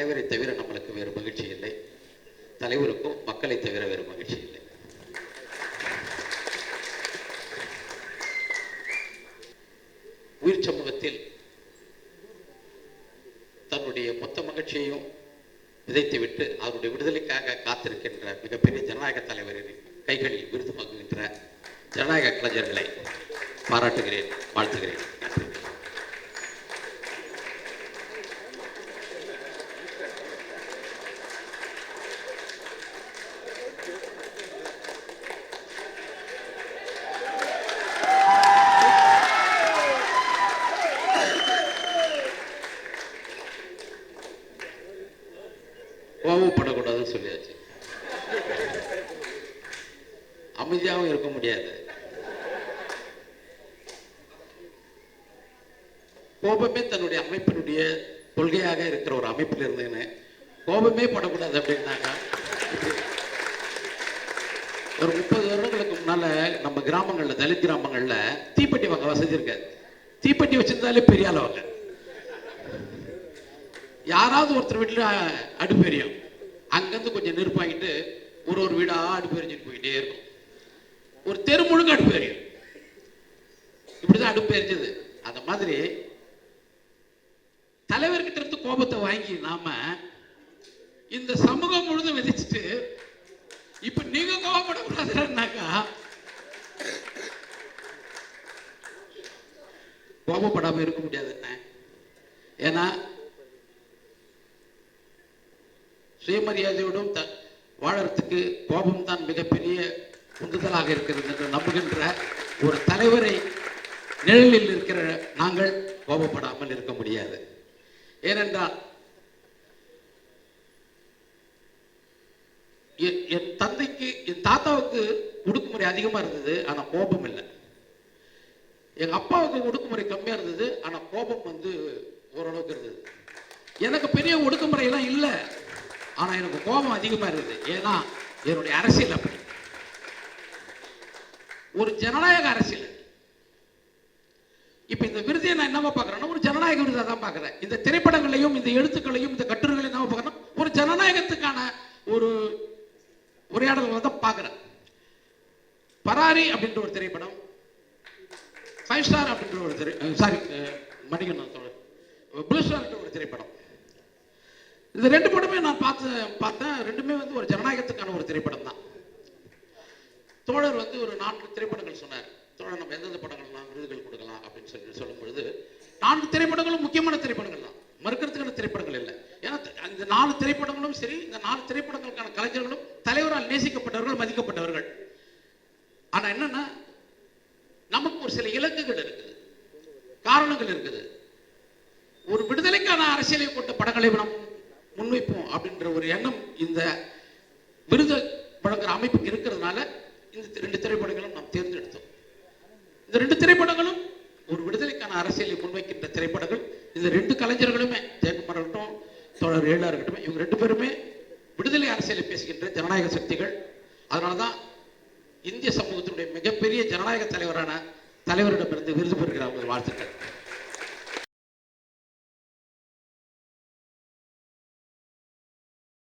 தலைவரை தவிர நம்மளுக்கு வேறு மகிழ்ச்சி இல்லை. தலைவருக்கும் மக்களை தவிர வேறு மகிழ்ச்சி இல்லை. உயிர் சமூகத்தில் தன்னுடைய மொத்த மகிழ்ச்சியையும் விதைத்துவிட்டு அவருடைய விடுதலைக்காக காத்திருக்கின்ற மிகப்பெரிய ஜனநாயக தலைவரின் கைகளில் விருது வாங்குகின்ற ஜனநாயக கலைஞர்களை பாராட்டுகிறேன் வாழ்த்துகிறேன். கோவப்படக்கூடாதுன்னு சொல்லியாச்சு. அமைதியாகவும் இருக்க முடியாது. கோபமே தன்னுடைய அமைப்பினுடைய கொள்கையாக இருக்கிற ஒரு அமைப்பில் இருந்துன்னு கோபமே படக்கூடாது அப்படின்னாங்க. ஒரு முப்பது வருடங்களுக்கு முன்னால நம்ம கிராமங்கள்ல தலித் கிராமங்கள்ல தீப்பெட்டி வாங்க வசதி இருக்காது தீப்பெட்டி வச்சிருந்தாலே பெரிய ஆள் யாராவது ஒருத்தர் வீட்டுல அடுப்பு எரியும். அங்கிருந்து கொஞ்சம் நெருப்பாகிட்டு ஒரு ஒரு வீடா அடுப்பு எரிஞ்சுட்டு போயிட்டே இருக்கும். ஒரு தெரு முழுக்க அடுப்பு எரியும் இப்படிதான் அடுப்பு எரிஞ்சது அந்த மாதிரி தலைவர்கிட்ட இருந்து கோபத்தை வாங்கி நாம இந்த சமூகம் முழுதும் விதிச்சுட்டு இப்ப நீங்க கோபப்படக்கூடாதுன்னாக்கா கோபப்படாம இருக்க முடியாது என்ன? ஏன்னா சுயமரியாதையோடும் த வாழறதுக்கு கோபம் தான் மிகப்பெரிய உந்துதலாக இருக்கிறது என்று நம்புகின்ற ஒரு தலைவரை நிழலில் இருக்கிற நாங்கள் கோபப்படாமல் இருக்க முடியாது. ஏனென்றால் என் என் தந்தைக்கு என் தாத்தாவுக்கு ஒடுக்குமுறை அதிகமாக இருந்தது ஆனால் கோபம் இல்லை. எங்கள் அப்பாவுக்கு ஒடுக்குமுறை கம்மியாக இருந்தது ஆனால் கோபம் வந்து ஓரளவுக்கு இருந்தது. எனக்கு பெரிய ஒடுக்குமுறையெல்லாம் இல்லை. ஆனால் எனக்கு கோபம் அதிகமாக இருந்தது. ஏன்னா என்னுடைய அரசியல் அப்படி. ஒரு ஜனநாயக அரசியல் இப்போ இந்த விருதியை நான் என்னவா பார்க்குறேன்னா ஒரு ஜனநாயக விருதை தான் பார்க்குறேன். இந்த திரைப்படங்களையும் இந்த எழுத்துக்களையும் இந்த கட்டுரைகளையும் என்ன பார்க்கறேன்னா ஒரு ஜனநாயகத்துக்கான ஒரு உரையாடல்களை தான் பார்க்குறேன். பராரி அப்படின்ற ஒரு திரைப்படம் ஃபைவ் ஸ்டார் அப்படின்ற ஒரு திரை சாரி மணிகண்டன் தோழர் ப்ளூ ஸ்டார்ன்ற ஒரு திரைப்படம். இந்த ரெண்டு படமே நான் பார்த்து பார்த்தேன். ரெண்டுமே வந்து ஒரு ஜனநாயகத்துக்கான ஒரு திரைப்படம் தான் தோழர் வந்து ஒரு நான்கு திரைப்படங்கள் சொன்னார். தோழர் நம்ம எந்தெந்த படங்கள்லாம் விருதுகள் கொடுக்கலாம் அப்படின்னு சொல்லி சொல்லும்பொழுது நான்கு திரைப்படங்களும் முக்கியமான திரைப்படங்கள் தான் மறுக்கிறதுக்கான திரைப்படங்கள் இல்லை. ஏன்னா இந்த நாலு திரைப்படங்களும் சரி இந்த நாலு திரைப்படங்களுக்கான கலைஞர்களும் தலைவரால் நேசிக்கப்பட்டவர்கள் மதிக்கப்பட்டவர்கள். ஆனால் என்னன்னா நமக்கு ஒரு சில இலக்குகள் இருக்குது. காரணங்கள் இருக்குது. ஒரு விடுதலைக்கான அரசியலை கொண்ட படங்களை நம்ம முன்வைப்போம் அப்படின்ற ஒரு எண்ணம் இந்த விருது வழங்குற அமைப்புக்கு இருக்கிறதுனால இந்த ரெண்டு திரைப்படங்களும் நாம் தேர்ந்தெடுத்தோம். இந்த ரெண்டு திரைப்படங்களும் ஒரு விடுதலைக்கான அரசியலை முன்வைக்கின்ற திரைப்படங்கள். இந்த ரெண்டு கலைஞர்களுமே ஜெயக்குமார் இருக்கட்டும் தோழர் ஏழா இருக்கட்டும் இவங்க ரெண்டு பேருமே விடுதலை அரசியலை பேசுகின்ற ஜனநாயக சக்திகள். அதனால தான் இந்திய சமூகத்தினுடைய மிகப்பெரிய ஜனநாயக தலைவரான தலைவரிடமிருந்து விருது பெறுகிறார் வாழ்த்துக்கள்.